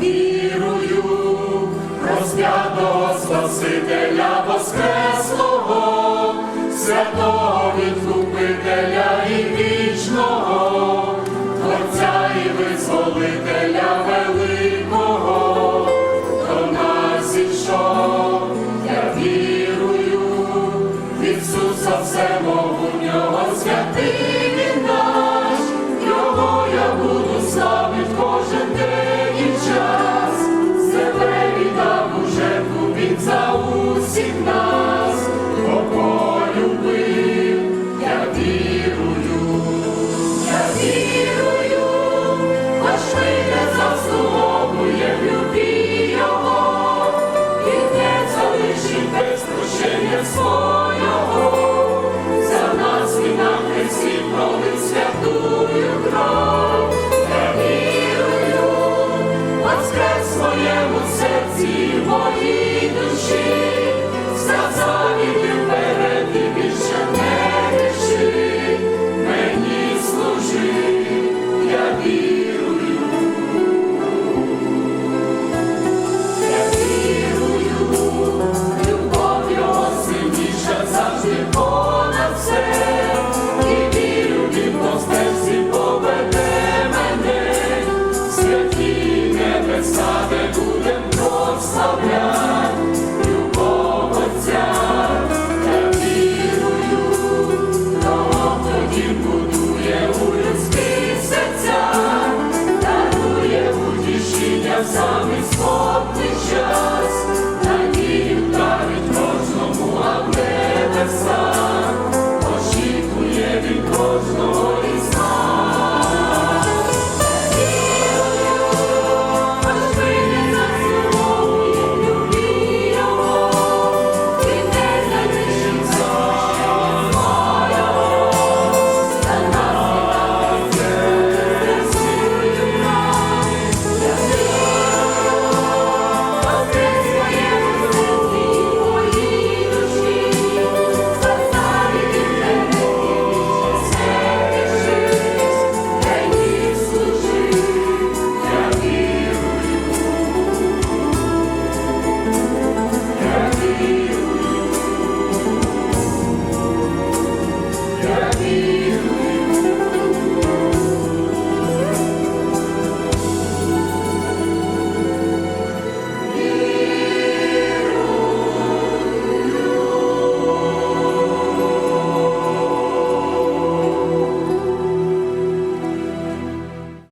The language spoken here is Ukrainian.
вірую, розп'ятого Спасителя Воскреслого, святого відкупителя і вічного, Творця і визволителя великого, до нас ішов, я вірую, в Ісуса всемогутнього святий. сина за нас і на хресті кров. Я вірую, воскрес своєму серці моє.